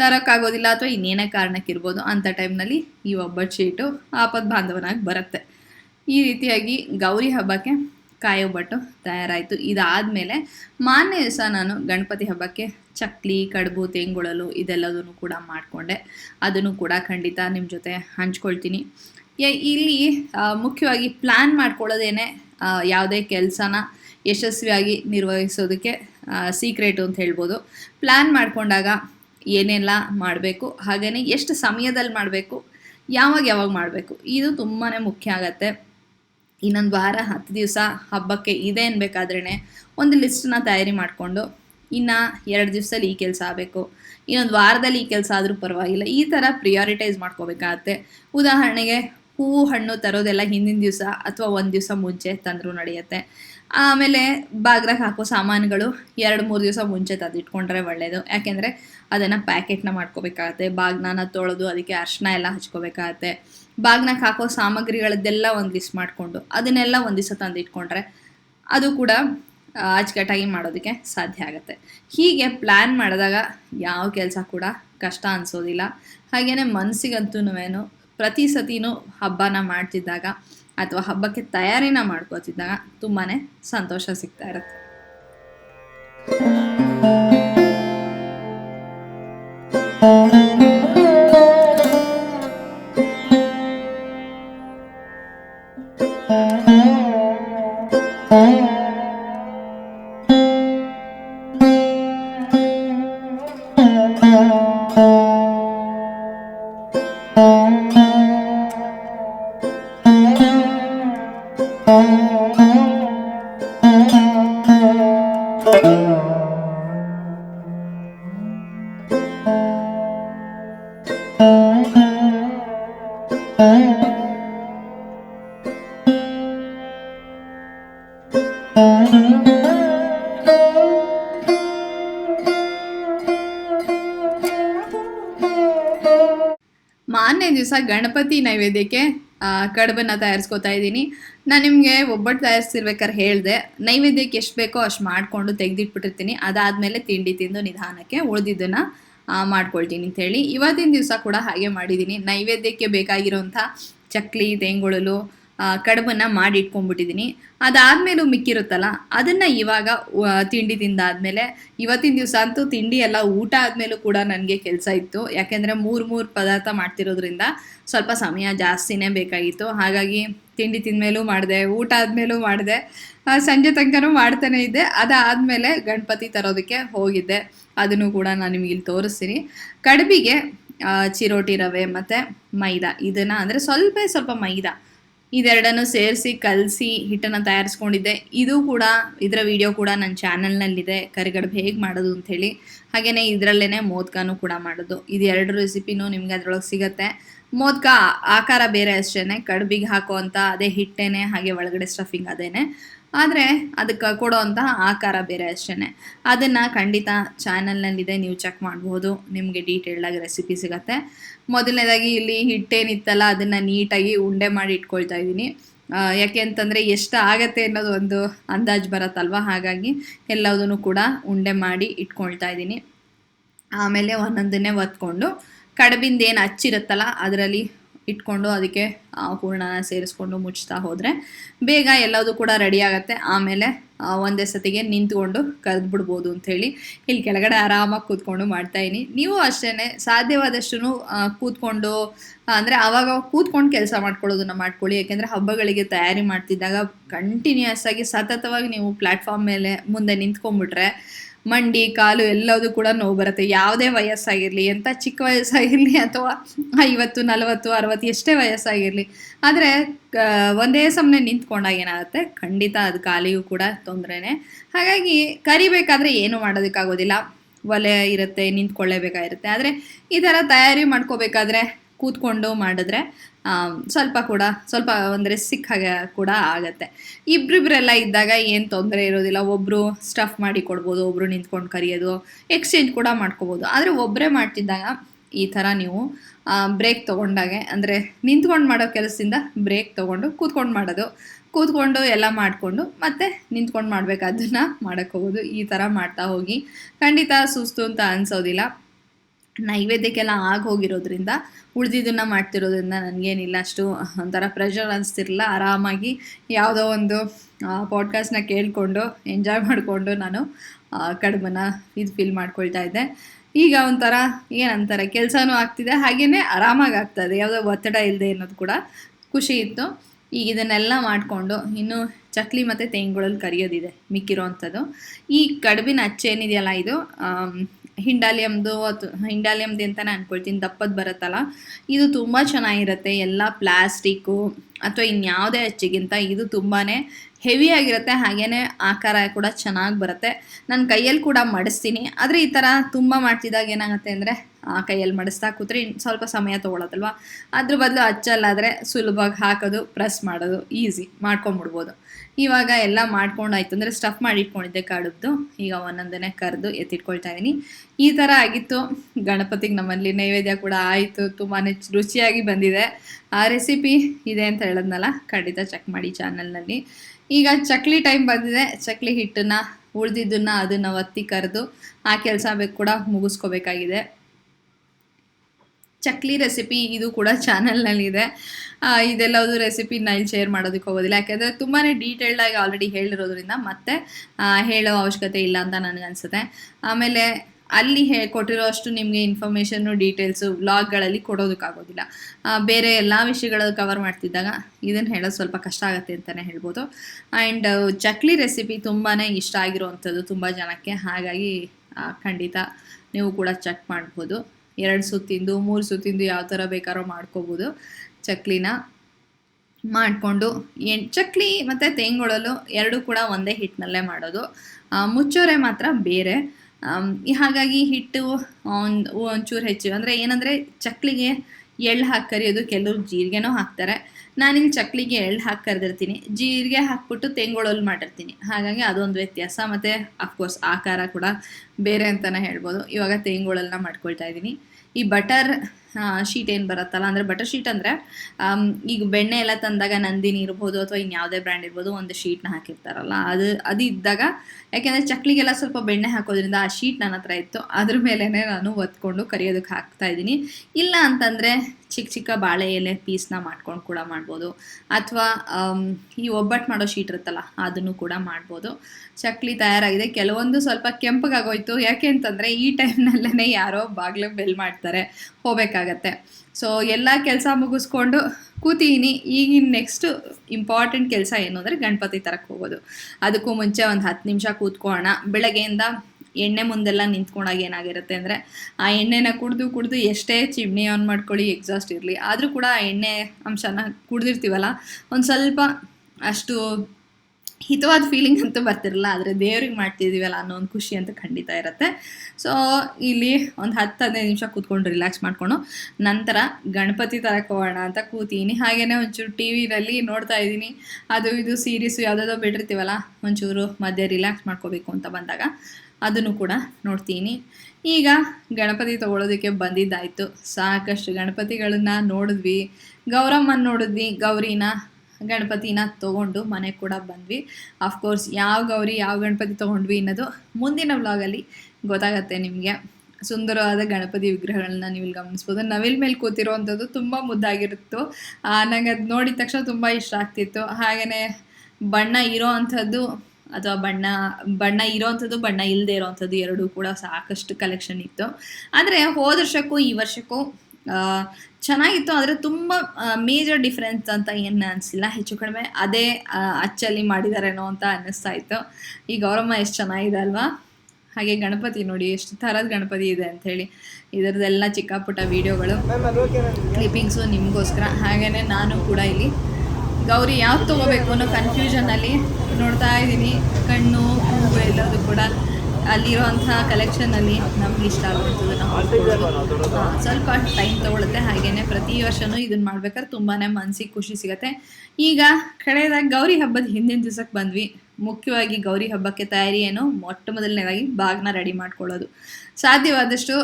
ತರೋಕ್ಕಾಗೋದಿಲ್ಲ ಅಥವಾ ಇನ್ನೇನೇ ಕಾರಣಕ್ಕಿರ್ಬೋದು ಅಂಥ ಟೈಮ್ನಲ್ಲಿ ಈ ಒಬ್ಬಟ್ಟು ಶೀಟು ಆಪದ್ ಬಾಂಧವನಾಗಿ ಬರುತ್ತೆ. ಈ ರೀತಿಯಾಗಿ ಗೌರಿ ಹಬ್ಬಕ್ಕೆ ಕಾಯಿ ಒಬ್ಬಟ್ಟು ತಯಾರಾಯಿತು. ಇದಾದಮೇಲೆ ಮಾನ್ಯ ದಿವಸ ನಾನು ಗಣಪತಿ ಹಬ್ಬಕ್ಕೆ ಚಕ್ಲಿ, ಕಡುಬು, ತೆಂಗುಳಲು ಇದೆಲ್ಲದನ್ನು ಕೂಡ ಮಾಡಿಕೊಂಡೆ. ಅದನ್ನು ಕೂಡ ಖಂಡಿತ ನಿಮ್ಮ ಜೊತೆ ಹಂಚ್ಕೊಳ್ತೀನಿ. ಇಲ್ಲಿ ಮುಖ್ಯವಾಗಿ ಪ್ಲ್ಯಾನ್ ಮಾಡ್ಕೊಳ್ಳೋದೇನೆ ಯಾವುದೇ ಕೆಲಸನ ಯಶಸ್ವಿಯಾಗಿ ನಿರ್ವಹಿಸೋದಕ್ಕೆ ಸೀಕ್ರೆಟು ಅಂತ ಹೇಳ್ಬೋದು. ಪ್ಲ್ಯಾನ್ ಮಾಡಿಕೊಂಡಾಗ ಏನೆಲ್ಲ ಮಾಡಬೇಕು ಹಾಗೆಯೇ ಎಷ್ಟು ಸಮಯದಲ್ಲಿ ಮಾಡಬೇಕು, ಯಾವಾಗ ಯಾವಾಗ ಮಾಡಬೇಕು, ಇದು ತುಂಬಾ ಮುಖ್ಯ ಆಗತ್ತೆ. ಇನ್ನೊಂದು ವಾರ, ಹತ್ತು ದಿವಸ ಹಬ್ಬಕ್ಕೆ ಇದೆ ಅನ್ಬೇಕಾದ್ರೇ ಒಂದು ಲಿಸ್ಟನ್ನ ತಯಾರಿ ಮಾಡಿಕೊಂಡು ಇನ್ನು ಎರಡು ದಿವಸದಲ್ಲಿ ಈ ಕೆಲಸ ಆಗಬೇಕು. ಇನ್ನೊಂದು ವಾರದಲ್ಲಿ ಈ ಕೆಲಸ ಆದರೂ ಪರವಾಗಿಲ್ಲ. ಈ ಥರ ಪ್ರಿಯಾರಿಟೈಸ್ ಮಾಡ್ಕೋಬೇಕಾಗತ್ತೆ. ಉದಾಹರಣೆಗೆ ಹೂವು ಹಣ್ಣು ತರೋದೆಲ್ಲ ಹಿಂದಿನ ದಿವಸ ಅಥವಾ ಒಂದು ದಿವಸ ಮುಂಚೆ ತಂದರೂ ನಡೆಯುತ್ತೆ. ಆಮೇಲೆ ಬಾಗ್ರಕ್ಕೆ ಹಾಕೋ ಸಾಮಾನುಗಳು ಎರಡು, ಮೂರು ದಿವಸ ಮುಂಚೆ ತಂದಿಟ್ಕೊಂಡ್ರೆ ಒಳ್ಳೆಯದು ಯಾಕೆಂದರೆ ಅದನ್ನು ಪ್ಯಾಕೆಟ್ನ ಮಾಡ್ಕೋಬೇಕಾಗತ್ತೆ. ಬಾಗ್ನಾನ ತೊಳೆದು ಅದಕ್ಕೆ ಅರ್ಶನ ಎಲ್ಲ ಹಚ್ಕೋಬೇಕಾಗತ್ತೆ. ಬಾಗ್ನಕ್ಕೆ ಹಾಕೋ ಸಾಮಗ್ರಿಗಳದ್ದೆಲ್ಲ ಒಂದು ಲಿಸ್ಟ್ ಮಾಡಿಕೊಂಡು ಅದನ್ನೆಲ್ಲ ಒಂದು ದಿವಸ ತಂದಿಟ್ಕೊಂಡ್ರೆ ಅದು ಕೂಡ ಅಚ್ಚುಕಟ್ಟಾಗಿ ಮಾಡೋದಕ್ಕೆ ಸಾಧ್ಯ ಆಗುತ್ತೆ. ಹೀಗೆ ಪ್ಲ್ಯಾನ್ ಮಾಡಿದಾಗ ಯಾವ ಕೆಲಸ ಕೂಡ ಕಷ್ಟ ಅನಿಸೋದಿಲ್ಲ. ಹಾಗೆಯೇ ಮನಸ್ಸಿಗಂತೂ ಪ್ರತಿ ಸತಿನೂ ಹಬ್ಬನ ಮಾಡ್ತಿದ್ದಾಗ ಅಥವಾ ಹಬ್ಬಕ್ಕೆ ತಯಾರಿನ ಮಾಡ್ಕೋತಿದ್ದಾಗ ತುಂಬಾ ಸಂತೋಷ ಸಿಗ್ತಾ ಇರುತ್ತೆ. ಮಾರನೇ ದಿವಸ ಗಣಪತಿ ನೈವೇದ್ಯಕ್ಕೆ ಆ, ಕಡುಬನ್ನ ತಯಾರಿಸ್ಕೊತಾ ಇದ್ದೀನಿ. ನಾನು ನಿಮಗೆ ಒಬ್ಬಟ್ಟು ತಯಾರಿಸ್ತಿರ್ಬೇಕಾದ್ರೆ ಹೇಳಿದೆ, ನೈವೇದ್ಯಕ್ಕೆ ಎಷ್ಟು ಬೇಕೋ ಅಷ್ಟು ಮಾಡಿಕೊಂಡು ತೆಗೆದಿಟ್ಬಿಟ್ಟಿರ್ತೀನಿ. ಅದಾದಮೇಲೆ ತಿಂಡಿ ತಿಂದು ನಿಧಾನಕ್ಕೆ ಉಳಿದಿದ್ದನ್ನು ಮಾಡ್ಕೊಳ್ತೀನಿ ಅಂತೇಳಿ ಇವತ್ತಿನ ದಿವಸ ಕೂಡ ಹಾಗೆ ಮಾಡಿದ್ದೀನಿ. ನೈವೇದ್ಯಕ್ಕೆ ಬೇಕಾಗಿರೋಂಥ ಚಕ್ಲಿ, ತೆಂಗುಳಲು ಕಡುಬನ್ನ ಮಾಡಿ ಇಟ್ಕೊಂಡ್ಬಿಟ್ಟಿದ್ದೀನಿ ಅದಾದಮೇಲೂ ಮಿಕ್ಕಿರುತ್ತಲ್ಲ, ಅದನ್ನು ಇವಾಗ ತಿಂಡಿ ತಿಂದಾದ್ಮೇಲೆ, ಇವತ್ತಿನ ದಿವಸ ಅಂತೂ ತಿಂಡಿ ಎಲ್ಲ ಊಟ ಆದಮೇಲೂ ಕೂಡ ನನಗೆ ಕೆಲಸ ಇತ್ತು. ಯಾಕೆಂದರೆ ಮೂರು ಮೂರು ಪದಾರ್ಥ ಮಾಡ್ತಿರೋದ್ರಿಂದ ಸ್ವಲ್ಪ ಸಮಯ ಜಾಸ್ತಿನೇ ಬೇಕಾಗಿತ್ತು. ಹಾಗಾಗಿ ತಿಂಡಿ ತಿಂದಮೇಲೂ ಮಾಡಿದೆ, ಊಟ ಆದಮೇಲೂ ಮಾಡಿದೆ ಸಂಜೆ ತನಕನೂ ಮಾಡ್ತಾನೆ ಇದ್ದೆ. ಅದಾದಮೇಲೆ ಗಣಪತಿ ತರೋದಕ್ಕೆ ಹೋಗಿದ್ದೆ. ಅದನ್ನು ಕೂಡ ನಾನು ನಿಮಗೆ ಇಲ್ಲಿ ತೋರಿಸ್ತೀನಿ. ಕಡುಬಿಗೆ ಚಿರೋಟಿ ರವೆ ಮತ್ತು ಮೈದಾ. ಇದನ್ನು ಅಂದರೆ ಸ್ವಲ್ಪ ಸ್ವಲ್ಪ ಮೈದಾ. ಇದೆರಡನ್ನು ಸೇರಿಸಿ, ಕಲಸಿ, ಹಿಟ್ಟನ್ನು ತಯಾರಿಸ್ಕೊಂಡಿದ್ದೆ. ಇದು ಕೂಡ, ಇದರ ವಿಡಿಯೋ ಕೂಡ ನನ್ನ ಚಾನಲ್ನಲ್ಲಿದೆ ಕರಿಗಡುಬು ಹೇಗೆ ಮಾಡೋದು ಅಂಥೇಳಿ ಹಾಗೆಯೇ ಇದರಲ್ಲೇ ಮೋದಕನೂ ಕೂಡ ಮಾಡೋದು. ಇದು ಎರಡು ರೆಸಿಪಿನೂ ನಿಮಗೆ ಅದರೊಳಗೆ ಸಿಗುತ್ತೆ. ಮೋದಕ ಆಕಾರ ಬೇರೆ ಅಷ್ಟೇ ಕಡುಬಿಗೆ ಅಂತ ಅದೇ ಹಿಟ್ಟೇನೆ, ಹಾಗೆ ಒಳಗಡೆ ಸ್ಟಫಿಂಗ್ ಅದೇನೆ. ಆದರೆ ಅದಕ್ಕೆ ಕೊಡೋವಂತಹ ಆಕಾರ ಬೇರೆ ಅಷ್ಟೇ ಅದನ್ನು ಖಂಡಿತ ಚಾನಲ್ನಲ್ಲಿದೆ ನೀವು ಚೆಕ್ ಮಾಡ್ಬೋದು, ನಿಮಗೆ ಡೀಟೇಲ್ಡಾಗಿ ರೆಸಿಪಿ ಸಿಗುತ್ತೆ. ಮೊದಲನೇದಾಗಿ ಇಲ್ಲಿ ಹಿಟ್ಟೇನಿತ್ತಲ್ಲ, ಅದನ್ನು ನೀಟಾಗಿ ಉಂಡೆ ಮಾಡಿ ಇಟ್ಕೊಳ್ತಾ ಇದ್ದೀನಿ. ಯಾಕೆ ಅಂತಂದರೆ ಎಷ್ಟು ಆಗತ್ತೆ ಅನ್ನೋದು ಒಂದು ಅಂದಾಜು ಬರುತ್ತಲ್ವ? ಹಾಗಾಗಿ ಎಲ್ಲದನ್ನು ಕೂಡ ಉಂಡೆ ಮಾಡಿ ಇಟ್ಕೊಳ್ತಾ ಇದ್ದೀನಿ. ಆಮೇಲೆ ಒಂದೊಂದನ್ನೇ ಒತ್ಕೊಂಡು ಕಡಬಿಂದ ಏನು ಹಚ್ಚಿರುತ್ತಲ್ಲ ಅದರಲ್ಲಿ ಇಟ್ಕೊಂಡು ಅದಕ್ಕೆ ಹೂರ್ಣನ ಸೇರಿಸ್ಕೊಂಡು ಮುಚ್ತಾ ಹೋದರೆ ಬೇಗ ಎಲ್ಲದೂ ಕೂಡ ರೆಡಿ ಆಗುತ್ತೆ. ಆಮೇಲೆ ಒಂದೇ ಸತಿಗೆ ನಿಂತ್ಕೊಂಡು ಕರೆದ್ಬಿಡ್ಬೋದು ಅಂಥೇಳಿ ಇಲ್ಲಿ ಕೆಳಗಡೆ ಆರಾಮಾಗಿ ಕೂತ್ಕೊಂಡು ಮಾಡ್ತಾಯಿನಿ ನೀವು ಅಷ್ಟೇ ಸಾಧ್ಯವಾದಷ್ಟು ಕೂತ್ಕೊಂಡು, ಅಂದರೆ ಆವಾಗ ಕೂತ್ಕೊಂಡು ಕೆಲಸ ಮಾಡ್ಕೊಳ್ಳೋದನ್ನು ಮಾಡ್ಕೊಳ್ಳಿ. ಯಾಕೆಂದರೆ ಹಬ್ಬಗಳಿಗೆ ತಯಾರಿ ಮಾಡ್ತಿದ್ದಾಗ ಕಂಟಿನ್ಯೂಯಸ್ ಆಗಿ ಸತತವಾಗಿ ನೀವು ಪ್ಲ್ಯಾಟ್ಫಾರ್ಮ್ ಮೇಲೆ ಮುಂದೆ ನಿಂತ್ಕೊಂಡ್ಬಿಟ್ರೆ ಮಂಡಿ, ಕಾಲು ಎಲ್ಲದೂ ಕೂಡ ನೋವು ಬರುತ್ತೆ. ಯಾವುದೇ ವಯಸ್ಸಾಗಿರಲಿ ಎಂಥ ಚಿಕ್ಕ ವಯಸ್ಸಾಗಿರಲಿ ಅಥವಾ ಐವತ್ತು, ನಲವತ್ತು, ಅರವತ್ತು, ಎಷ್ಟೇ ವಯಸ್ಸಾಗಿರಲಿ. ಆದರೆ ಒಂದೇ ಸಮನೆ ನಿಂತ್ಕೊಂಡಾಗ ಏನಾಗುತ್ತೆ? ಖಂಡಿತ ಅದು ಕಾಲಿಗೂ ಕೂಡ ತೊಂದರೆನೇ. ಹಾಗಾಗಿ ಕರಿಬೇಕಾದ್ರೆ ಏನು ಮಾಡೋದಕ್ಕಾಗೋದಿಲ್ಲ. ಒಲೆ ಇರುತ್ತೆ, ನಿಂತ್ಕೊಳ್ಳೇಬೇಕಾಗಿರುತ್ತೆ. ಆದರೆ ಈ ಥರ ತಯಾರಿ ಮಾಡ್ಕೋಬೇಕಾದ್ರೆ ಕೂತ್ಕೊಂಡು ಮಾಡಿದ್ರೆ ಸ್ವಲ್ಪ ಕೂಡ, ಸ್ವಲ್ಪ ಅಂದರೆ ಸಿಕ್ಕ ಹಾಗೆ ಕೂಡ ಆಗತ್ತೆ. ಇಬ್ರಿಬ್ರೆಲ್ಲ ಇದ್ದಾಗ ಏನು ತೊಂದರೆ ಇರೋದಿಲ್ಲ. ಒಬ್ಬರು ಸ್ಟಫ್ ಮಾಡಿ ಕೊಡ್ಬೋದು ಒಬ್ಬರು ನಿಂತ್ಕೊಂಡು ಕರಿಯೋದು ಎಕ್ಸ್ಚೇಂಜ್ ಕೂಡ ಮಾಡ್ಕೋಬೋದು. ಆದರೆ ಒಬ್ಬರೇ ಮಾಡ್ತಿದ್ದಾಗ ಈ ಥರ ನೀವು ಬ್ರೇಕ್ ತೊಗೊಂಡಾಗೆ, ಅಂದರೆ ನಿಂತ್ಕೊಂಡು ಮಾಡೋ ಕೆಲಸದಿಂದ ಬ್ರೇಕ್ ತೊಗೊಂಡು ಕೂತ್ಕೊಂಡು ಮಾಡೋದು, ಕೂತ್ಕೊಂಡು ಎಲ್ಲ ಮಾಡಿಕೊಂಡು ಮತ್ತೆ ನಿಂತ್ಕೊಂಡು ಮಾಡಬೇಕಾದನ್ನ ಮಾಡೋಕ್ಕೋಗೋದು ಈ ಥರ ಮಾಡ್ತಾ ಹೋಗಿ ಖಂಡಿತ ಸುಸ್ತು ಅಂತ ಅನಿಸೋದಿಲ್ಲ. ನೈವೇದ್ಯಕ್ಕೆಲ್ಲ ಆಗಿ ಹೋಗಿರೋದ್ರಿಂದ ಉಳಿದಿದ್ದನ್ನು ಮಾಡ್ತಿರೋದ್ರಿಂದ ನನಗೇನಿಲ್ಲ. ಅಷ್ಟು ಒಂಥರ ಪ್ರೆಷರ್ ಅನಿಸ್ತಿರಲಿಲ್ಲ. ಆರಾಮಾಗಿ ಯಾವುದೋ ಒಂದು ಪಾಡ್ಕಾಸ್ಟ್ನ ಕೇಳಿಕೊಂಡು ಎಂಜಾಯ್ ಮಾಡಿಕೊಂಡು ನಾನು ಕಡುಬನ್ನ ಇದು ಫೀಲ್ ಮಾಡ್ಕೊಳ್ತಾ ಇದ್ದೆ. ಈಗ ಒಂಥರ ಏನಂತಾರೆ, ಕೆಲಸನೂ ಆಗ್ತಿದೆ. ಹಾಗೆಯೇ ಆರಾಮಾಗಿ ಆಗ್ತದೆ. ಯಾವುದೋ ಒತ್ತಡ ಇಲ್ಲದೆ ಅನ್ನೋದು ಕೂಡ ಖುಷಿ ಇತ್ತು. ಈಗ ಇದನ್ನೆಲ್ಲ ಮಾಡಿಕೊಂಡು ಇನ್ನು ಚಕ್ಲಿ ಮತ್ತು ತೆಂಗುಗಳಲ್ಲಿ ಕರಿಯೋದಿದೆ ಮಿಕ್ಕಿರೋವಂಥದ್ದು ಈ ಕಡುಬಿನ ಅಚ್ಚೇನಿದೆಯಲ್ಲ ಇದು ಹಿಂಡಾಲಿಯಮ್ದು ಅಥವಾ ಹಿಂಡಾಲಿಯಮ್ದು ಅಂತಲೇ ಅನ್ಕೊಳ್ತೀನಿ ದಪ್ಪದ್ದು ಬರುತ್ತಲ್ಲ, ಇದು ತುಂಬ ಚೆನ್ನಾಗಿರುತ್ತೆ. ಎಲ್ಲ ಪ್ಲಾಸ್ಟಿಕ್ಕು ಅಥವಾ ಇನ್ಯಾವುದೇ ಹೆಚ್ಚಿಗಿಂತ ಇದು ತುಂಬಾ ಹೆವಿ ಆಗಿರುತ್ತೆ, ಹಾಗೇನೆ ಆಕಾರ ಕೂಡ ಚೆನ್ನಾಗಿ ಬರುತ್ತೆ. ನಾನು ಕೈಯಲ್ಲಿ ಕೂಡ ಮಡಿಸ್ತೀನಿ. ಆದರೆ ಈ ಥರ ತುಂಬ ಮಾಡ್ತಿದ್ದಾಗ ಏನಾಗುತ್ತೆ ಅಂದರೆ ಕೈಯಲ್ಲಿ ಮಡಿಸ್ತಾ ಕೂತ್ರೆ ಸ್ವಲ್ಪ ಸಮಯ ತೊಗೊಳತ್ತಲ್ವ? ಅದ್ರ ಬದಲು ಹಚ್ಚಲ್ಲಾದರೆ ಸುಲಭವಾಗಿ ಹಾಕೋದು, ಪ್ರೆಸ್ ಮಾಡೋದು, ಈಸಿ ಮಾಡ್ಕೊಂಬಿಡ್ಬೋದು. ಇವಾಗ ಎಲ್ಲ ಮಾಡ್ಕೊಂಡಾಯ್ತು ಅಂದರೆ ಸ್ಟಫ್ ಮಾಡಿ ಇಟ್ಕೊಂಡಿದ್ದೆ ಕಡುಬ್ದು ಈಗ ಒಂದೊಂದನ್ನೇ ಕರೆದು ಎತ್ತಿಟ್ಕೊಳ್ತಾ ಇದ್ದೀನಿ ಈ ಥರ ಆಗಿತ್ತು. ಗಣಪತಿಗೆ ನಮ್ಮಲ್ಲಿ ನೈವೇದ್ಯ ಕೂಡ ಆಯಿತು. ತುಂಬಾ ರುಚಿಯಾಗಿ ಬಂದಿದೆ. ಆ ರೆಸಿಪಿ ಇದೆ ಅಂತ ಹೇಳೋದ್ನಲ್ಲ, ಖಂಡಿತ ಚೆಕ್ ಮಾಡಿ ಚಾನಲ್ನಲ್ಲಿ ಈಗ ಚಕ್ಲಿ ಟೈಮ್ ಬಂದಿದೆ. ಚಕ್ಲಿ ಹಿಟ್ಟನ್ನ, ಉಳಿದಿದ್ದನ್ನ ಅದನ್ನು ಒತ್ತಿ ಕರೆದು ಆ ಕೆಲಸ ಕೂಡ ಮುಗಿಸ್ಕೋಬೇಕಾಗಿದೆ. ಚಕ್ಲಿ ರೆಸಿಪಿ ಇದು ಕೂಡ ಚಾನಲ್ನಲ್ಲಿದೆ ಇದೆಲ್ಲದು ರೆಸಿಪಿ ನಾನು ಶೇರ್ ಮಾಡೋದಕ್ಕೆ ಹೋಗೋದಿಲ್ಲ. ಯಾಕೆಂದರೆ ತುಂಬಾ ಡೀಟೇಲ್ಡಾಗಿ ಆಲ್ರೆಡಿ ಹೇಳಿರೋದ್ರಿಂದ ಮತ್ತೆ ಹೇಳೋ ಅವಶ್ಯಕತೆ ಇಲ್ಲ ಅಂತ ನನಗನ್ಸುತ್ತೆ. ಆಮೇಲೆ ಅಲ್ಲಿ ಹೇ ಕೊಟ್ಟಿರೋ ಅಷ್ಟು ನಿಮಗೆ ಇನ್ಫಾರ್ಮೇಷನ್ನು ಡೀಟೇಲ್ಸು ವ್ಲಾಗ್ಗಳಲ್ಲಿ ಕೊಡೋದಕ್ಕಾಗೋದಿಲ್ಲ. ಬೇರೆ ಎಲ್ಲ ವಿಷಯಗಳು ಕವರ್ ಮಾಡ್ತಿದ್ದಾಗ ಇದನ್ನು ಹೇಳೋದು ಸ್ವಲ್ಪ ಕಷ್ಟ ಆಗುತ್ತೆ ಅಂತಲೇ ಹೇಳ್ಬೋದು. ಆ್ಯಂಡ್ ಚಕ್ಲಿ ರೆಸಿಪಿ ತುಂಬಾ ಇಷ್ಟ ಆಗಿರುವಂಥದ್ದು ತುಂಬ ಜನಕ್ಕೆ. ಹಾಗಾಗಿ ಖಂಡಿತ ನೀವು ಕೂಡ ಚೆಕ್ ಮಾಡ್ಬೋದು. ಎರಡು ಸುತ್ತಿಂದು ಮೂರು ಸುತ್ತಿಂದು ಯಾವ ಥರ ಬೇಕಾದ್ರೂ ಮಾಡ್ಕೋಬೋದು ಚಕ್ಲಿನ. ಮಾಡಿಕೊಂಡು ಎಣ್ ಚಕ್ಲಿ ಮತ್ತು ತೇಂಗೊಳಲು ಎರಡೂ ಕೂಡ ಒಂದೇ ಹಿಟ್ಟಿನಲ್ಲೇ ಮಾಡೋದು. ಮುಚ್ಚೋರೆ ಮಾತ್ರ ಬೇರೆ. ಹಾಗಾಗಿ ಹಿಟ್ಟು, ಒಂದು, ಒಂಚೂರು ಹೆಚ್ಚು. ಅಂದರೆ ಏನಂದರೆ ಚಕ್ಲಿಗೆ ಎಳ್ಳು ಹಾಕಿ ಕರಿಯೋದು ಕೆಲವರು ಜೀರಿಗೆನೂ ಹಾಕ್ತಾರೆ. ನಾನಿಲ್ಲಿ ಚಕ್ಲಿಗೆ ಎಳ್ಳು ಹಾಕಿ ಕರೆದಿರ್ತೀನಿ. ಜೀರಿಗೆ ಹಾಕ್ಬಿಟ್ಟು ತೆಂಗುಳಲ್ಲಿ ಮಾಡಿರ್ತೀನಿ. ಹಾಗಾಗಿ ಅದೊಂದು ವ್ಯತ್ಯಾಸ. ಮತ್ತು ಅಫ್ಕೋರ್ಸ್ ಆಕಾರ ಕೂಡ ಬೇರೆ ಅಂತಲೇ ಹೇಳ್ಬೋದು. ಇವಾಗ ತೆಂಗುಳನ್ನ ಮಾಡ್ಕೊಳ್ತಾ ಇದ್ದೀನಿ. ಈ ಬಟರ್ ಶೀಟ್ ಏನು ಬರುತ್ತಲ್ಲ, ಅಂದರೆ ಬಟರ್ ಶೀಟ್ ಅಂದರೆ ಈಗ ಬೆಣ್ಣೆ ಎಲ್ಲ ತಂದಾಗ ನಂದಿನಿ ಇರ್ಬೋದು ಅಥವಾ ಇನ್ಯಾವುದೇ ಬ್ರ್ಯಾಂಡ್ ಇರ್ಬೋದು ಒಂದು ಶೀಟ್ನ ಹಾಕಿರ್ತಾರಲ್ಲ, ಅದು ಅದು ಇದ್ದಾಗ, ಯಾಕೆಂದರೆ ಚಕ್ಲಿಗೆಲ್ಲ ಸ್ವಲ್ಪ ಬೆಣ್ಣೆ ಹಾಕೋದ್ರಿಂದ ಆ ಶೀಟ್ ನನ್ನ ಹತ್ರ ಇತ್ತು, ಅದ್ರ ಮೇಲೇ ನಾನು ಒತ್ಕೊಂಡು ಕರಿಯೋದಕ್ಕೆ ಹಾಕ್ತಾ ಇದ್ದೀನಿ. ಇಲ್ಲ ಅಂತಂದರೆ ಚಿಕ್ಕ ಚಿಕ್ಕ ಬಾಳೆ ಎಲೆ ಪೀಸ್ನ ಮಾಡ್ಕೊಂಡು ಕೂಡ ಮಾಡ್ಬೋದು. ಅಥವಾ ಈ ಒಬ್ಬಟ್ಟು ಮಾಡೋ ಶೀಟ್ ಇರುತ್ತಲ್ಲ, ಅದನ್ನು ಕೂಡ ಮಾಡ್ಬೋದು. ಚಕ್ಲಿ ತಯಾರಾಗಿದೆ. ಕೆಲವೊಂದು ಸ್ವಲ್ಪ ಕೆಂಪಗಾಗೋಯ್ತು. ಯಾಕೆ ಅಂತಂದರೆ, ಈ ಟೈಮ್ನಲ್ಲೇ ಯಾರೋ ಬಾಗಿಲು ಬೆಲ್ ಮಾಡ್ತಾರೆ. ಹೋಗಬೇಕಾಗತ್ತೆ. ಸೊ ಎಲ್ಲ ಕೆಲಸ ಮುಗಿಸ್ಕೊಂಡು ಕೂತೀನಿ. ಈಗಿನ ನೆಕ್ಸ್ಟ್ ಇಂಪಾರ್ಟೆಂಟ್ ಕೆಲಸ ಏನು ಅಂದರೆ ಗಣಪತಿ ತರಕ್ಕೆ ಹೋಗೋದು. ಅದಕ್ಕೂ ಮುಂಚೆ ಒಂದು ಹತ್ತು ನಿಮಿಷ ಕೂತ್ಕೊಳ್ಳೋಣ. ಬೆಳಗ್ಗೆಯಿಂದ ಎಣ್ಣೆ ಮುಂದೆಲ್ಲ ನಿಂತ್ಕೊಂಡಾಗ ಏನಾಗಿರುತ್ತೆ ಅಂದರೆ ಆ ಎಣ್ಣೆನ ಕುಡಿದು ಕುಡಿದು ಎಷ್ಟೇ ಚಿಮ್ನಿ ಆನ್ ಮಾಡ್ಕೊಳ್ಳಿ ಎಕ್ಸಾಸ್ಟ್ ಇರಲಿ, ಆದರೂ ಕೂಡ ಆ ಎಣ್ಣೆ ಅಂಶನ ಕುಡ್ದಿರ್ತೀವಲ್ಲ, ಒಂದು ಸ್ವಲ್ಪ ಅಷ್ಟು ಹಿತವಾದ ಫೀಲಿಂಗ್ ಅಂತೂ ಬರ್ತಿರಲ್ಲ, ಆದರೆ ದೇವ್ರಿಗೆ ಮಾಡ್ತಿದ್ದೀವಲ್ಲ ಅನ್ನೋ ಒಂದು ಖುಷಿ ಅಂತ ಖಂಡಿತ ಇರುತ್ತೆ. ಸೊ ಇಲ್ಲಿ ಒಂದು ಹತ್ತು ಹದಿನೈದು ನಿಮಿಷ ಕೂತ್ಕೊಂಡು ರಿಲ್ಯಾಕ್ಸ್ ಮಾಡಿಕೊಂಡು ನಂತರ ಗಣಪತಿ ತರಕ್ಕೆ ಅಂತ ಕೂತೀನಿ. ಹಾಗೆಯೇ ಒಂಚೂರು ಟಿ ವಿನಲ್ಲಿ ನೋಡ್ತಾ ಇದ್ದೀನಿ. ಅದು ಇದು ಸೀರೀಸು ಯಾವುದಾದೋ ಬಿಟ್ಟಿರ್ತೀವಲ್ಲ, ಒಂಚೂರು ಮಧ್ಯೆ ರಿಲ್ಯಾಕ್ಸ್ ಮಾಡ್ಕೋಬೇಕು ಅಂತ ಬಂದಾಗ. ಅದನ್ನು ಕೂಡ ನೋಡ್ತೀನಿ. ಈಗ ಗಣಪತಿ ತಗೊಳ್ಳೋದಕ್ಕೆ ಬಂದಿದ್ದಾಯಿತು. ಸಾಕಷ್ಟು ಗಣಪತಿಗಳನ್ನು ನೋಡಿದ್ವಿ. ಗೌರಮ್ಮನ ನೋಡಿದ್ವಿ, ಗೌರಿನ, ಗಣಪತಿನ ತೊಗೊಂಡು ಮನೆಗೆ ಕೂಡ ಬಂದ್ವಿ. ಅಫ್ಕೋರ್ಸ್ ಯಾವ ಗೌರಿ, ಯಾವ ಗಣಪತಿ ತೊಗೊಂಡ್ವಿ ಅನ್ನೋದು ಮುಂದಿನ ವ್ಲಾಗಲ್ಲಿ ಗೊತ್ತಾಗತ್ತೆ ನಿಮಗೆ. ಸುಂದರವಾದ ಗಣಪತಿ ವಿಗ್ರಹಗಳನ್ನ ನೀವು ಇಲ್ಲಿ ಗಮನಿಸ್ಬೋದು. ನವಿಲ್ ಮೇಲೆ ಕೂತಿರುವಂಥದ್ದು ತುಂಬ ಮುದ್ದಾಗಿರುತ್ತು. ನನಗೆ ಅದು ನೋಡಿದ ತಕ್ಷಣ ತುಂಬ ಇಷ್ಟ ಆಗ್ತಿತ್ತು. ಹಾಗೆಯೇ ಬಣ್ಣ ಇರೋ ಅಂಥದ್ದು ಅಥವಾ ಬಣ್ಣ ಬಣ್ಣ ಇರೋವಂಥದ್ದು ಬಣ್ಣ ಇಲ್ಲದೆ ಇರೋವಂಥದ್ದು ಎರಡೂ ಕೂಡ ಸಾಕಷ್ಟು ಕಲೆಕ್ಷನ್ ಇತ್ತು. ಆದರೆ ಹೋದ ವರ್ಷಕ್ಕೂ ಈ ವರ್ಷಕ್ಕೂ ಆ, ಚೆನ್ನಾಗಿತ್ತು. ಆದರೆ ತುಂಬ ಮೇಜರ್ ಡಿಫ್ರೆನ್ಸ್ ಅಂತ ಏನು ಅನಿಸಿಲ್ಲ. ಹೆಚ್ಚು ಕಡಿಮೆ ಅದೇ ಅಚ್ಚಲ್ಲಿ ಮಾಡಿದಾರೇನೋ ಅಂತ ಅನ್ನಿಸ್ತಾ ಇತ್ತು. ಈ ಗೌರಮ್ಮ ಎಷ್ಟು ಚೆನ್ನಾಗಿದೆ ಅಲ್ವಾ? ಹಾಗೆ ಗಣಪತಿ ನೋಡಿ ಎಷ್ಟು ಥರದ ಗಣಪತಿ ಇದೆ ಅಂಥೇಳಿ ಇದರದೆಲ್ಲ ಚಿಕ್ಕ ಪುಟ್ಟ ವೀಡಿಯೋಗಳು ಕ್ಲಿಪ್ಪಿಂಗ್ಸು ನಿಮಗೋಸ್ಕರ. ಹಾಗೆಯೇ ನಾನು ಕೂಡ ಇಲ್ಲಿ ಗೌರಿ ಯಾವ್ದು ತೊಗೋಬೇಕು ಅನ್ನೋ ಕನ್ಫ್ಯೂಷನಲ್ಲಿ ನೋಡ್ತಾ ಇದ್ದೀನಿ. ಕಣ್ಣು ಹೂವು ಎಲ್ಲದು ಕೂಡ ಅಲ್ಲಿರುವಂತಹ ಕಲೆಕ್ಷನ್ ಅಲ್ಲಿ ನಮ್ಗೆ ಇಷ್ಟ ಆಗುತ್ತದೆ ಸ್ವಲ್ಪ ಟೈಮ್ ತೊಗೊಳುತ್ತೆ ಹಾಗೇನೆ ಪ್ರತಿ ವರ್ಷನು ಇದನ್ನ ಮಾಡ್ಬೇಕಾದ್ರೆ ತುಂಬಾನೇ ಮನ್ಸಿಗೆ ಖುಷಿ ಸಿಗುತ್ತೆ. ಈಗ ಕಳೆದ ಗೌರಿ ಹಬ್ಬದ ಹಿಂದಿನ ದಿವಸಕ್ಕೆ ಬಂದ್ವಿ. ಮುಖ್ಯವಾಗಿ ಗೌರಿ ಹಬ್ಬಕ್ಕೆ ತಯಾರಿ ಏನು ಮೊಟ್ಟ ಮೊದಲನೇದಾಗಿ ಬಾಗ್ನ ರೆಡಿ ಮಾಡ್ಕೊಳ್ಳೋದು. ಸಾಧ್ಯವಾದಷ್ಟು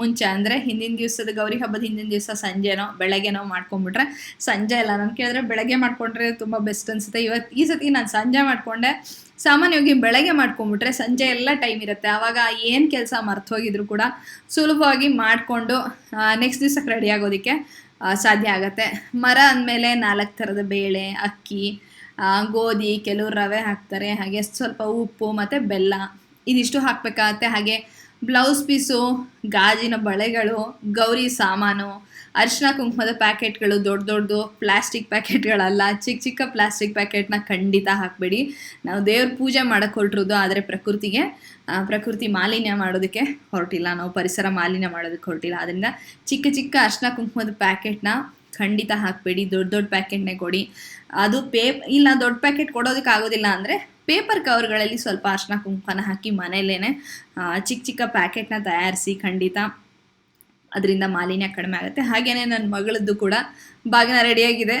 ಮುಂಚೆ ಅಂದರೆ ಹಿಂದಿನ ದಿವಸದ ಗೌರಿ ಹಬ್ಬದ ಹಿಂದಿನ ದಿವಸ ಸಂಜೆನೋ, ಬೆಳಗ್ಗೆನೋ ಮಾಡ್ಕೊಂಡ್ಬಿಟ್ರೆ ಸಂಜೆ ಎಲ್ಲ ನಾನು ಕೇಳಿದ್ರೆ ಬೆಳಗ್ಗೆ ಮಾಡ್ಕೊಂಡ್ರೆ ತುಂಬ ಬೆಸ್ಟ್ ಅನಿಸುತ್ತೆ. ಇವತ್ತು ಈ ಸತಿ ನಾನು ಸಂಜೆ ಮಾಡಿಕೊಂಡೆ, ಸಾಮಾನ್ಯವಾಗಿ ಬೆಳಗ್ಗೆ ಮಾಡ್ಕೊಂಡ್ಬಿಟ್ರೆ ಸಂಜೆ ಎಲ್ಲ ಟೈಮ್ ಇರುತ್ತೆ. ಆವಾಗ ಏನು ಕೆಲಸ ಮರ್ತು ಹೋಗಿದ್ರು ಕೂಡ ಸುಲಭವಾಗಿ ಮಾಡಿಕೊಂಡು ನೆಕ್ಸ್ಟ್ ದಿವ್ಸಕ್ಕೆ ರೆಡಿ ಆಗೋದಕ್ಕೆ ಸಾಧ್ಯ ಆಗುತ್ತೆ. ಮರ ಅಂದಮೇಲೆ ನಾಲ್ಕು ಥರದ ಬೇಳೆ, ಅಕ್ಕಿ ಗೋಧಿ, ಕೆಲವರು ರವೆ ಹಾಕ್ತಾರೆ. ಹಾಗೆ ಸ್ವಲ್ಪ ಉಪ್ಪು ಮತ್ತು ಬೆಲ್ಲ. ಇದಿಷ್ಟು ಹಾಕಬೇಕಾಗತ್ತೆ. ಹಾಗೆ ಬ್ಲೌಸ್ ಪೀಸು, ಗಾಜಿನ ಬಳೆಗಳು, ಗೌರಿ ಸಾಮಾನು ಅರಿಶಿನ ಕುಂಕುಮದ ಪ್ಯಾಕೆಟ್ಗಳು, ದೊಡ್ಡ ದೊಡ್ಡದು ಪ್ಲಾಸ್ಟಿಕ್ ಪ್ಯಾಕೆಟ್ಗಳಲ್ಲ ಚಿಕ್ಕ ಚಿಕ್ಕ ಪ್ಲಾಸ್ಟಿಕ್ ಪ್ಯಾಕೆಟ್ನ ಖಂಡಿತ ಹಾಕಬೇಡಿ. ನಾವು ದೇವ್ರ ಪೂಜೆ ಮಾಡಕ್ಕೆ ಹೊರಟಿರೋದು ಆದರೆ ಪ್ರಕೃತಿಗೆ ಪ್ರಕೃತಿ ಮಾಲಿನ್ಯ ಮಾಡೋದಕ್ಕೆ ಹೊರಟಿಲ್ಲ. ನಾವು ಪರಿಸರ ಮಾಲಿನ್ಯ ಮಾಡೋದಕ್ಕೆ ಹೊರಟಿಲ್ಲ. ಅದರಿಂದ ಚಿಕ್ಕ ಚಿಕ್ಕ ಅರಿಶಿನ ಕುಂಕುಮದ ಪ್ಯಾಕೆಟ್ನ ಖಂಡಿತ ಹಾಕಬೇಡಿ. ದೊಡ್ಡ ದೊಡ್ಡ ಪ್ಯಾಕೆಟ್ನೇ ಕೊಡಿ. ಅದು ಪೇ ಇಲ್ಲ, ದೊಡ್ಡ ಪ್ಯಾಕೆಟ್ ಕೊಡೋದಕ್ಕೆ ಆಗೋದಿಲ್ಲ ಅಂದರೆ ಪೇಪರ್ ಕವರ್ಗಳಲ್ಲಿ ಸ್ವಲ್ಪ ಅರ್ಶಿನ ಕುಂಕುಮನ ಹಾಕಿ ಮನೆಯಲ್ಲೇ ಚಿಕ್ಕ ಚಿಕ್ಕ ಪ್ಯಾಕೆಟ್ನ ತಯಾರಿಸಿ ಖಂಡಿತ ಅದರಿಂದ ಮಾಲಿನ್ಯ ಕಡಿಮೆ ಆಗುತ್ತೆ. ಹಾಗೆಯೇ ನನ್ನ ಮಗಳದ್ದು ಕೂಡ ಬಾಗಿನ ರೆಡಿಯಾಗಿದೆ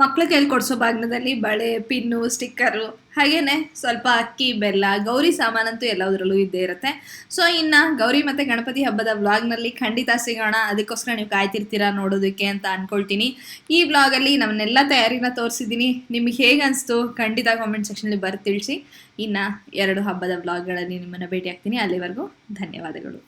ಮಕ್ಳ ಕೈಲಿ ಕೊಡಿಸೋ ಬಾಗ್ನದಲ್ಲಿ ಬಳೆ, ಪಿನ್ನು, ಸ್ಟಿಕ್ಕರು, ಹಾಗೇನೆ ಸ್ವಲ್ಪ ಅಕ್ಕಿ, ಬೆಲ್ಲ, ಗೌರಿ ಸಾಮಾನಂತೂ ಎಲ್ಲದರಲ್ಲೂ ಇದ್ದೇ ಇರುತ್ತೆ. ಸೊ ಇನ್ನು ಗೌರಿ ಮತ್ತು ಗಣಪತಿ ಹಬ್ಬದ ವ್ಲಾಗ್ನಲ್ಲಿ ಖಂಡಿತ ಸಿಗೋಣ. ಅದಕ್ಕೋಸ್ಕರ ನೀವು ಕಾಯ್ತಿರ್ತೀರಾ ನೋಡೋದಕ್ಕೆ ಅಂತ ಅಂದ್ಕೊಳ್ತೀನಿ ಈ ವ್ಲಾಗಲ್ಲಿ ನಮ್ಮನ್ನೆಲ್ಲ ತಯಾರಿನ ತೋರಿಸಿದ್ದೀನಿ. ನಿಮಗೆ ಹೇಗೆ ಅನಿಸ್ತು ಖಂಡಿತ ಕಾಮೆಂಟ್ ಸೆಕ್ಷನಲ್ಲಿ ಬರೆದು ತಿಳಿಸಿ ಇನ್ನು ಎರಡು ಹಬ್ಬದ ವ್ಲಾಗ್ಗಳಲ್ಲಿ ನಿಮ್ಮನ್ನು ಭೇಟಿ ಆಗ್ತೀನಿ ಅಲ್ಲಿವರೆಗೂ ಧನ್ಯವಾದಗಳು.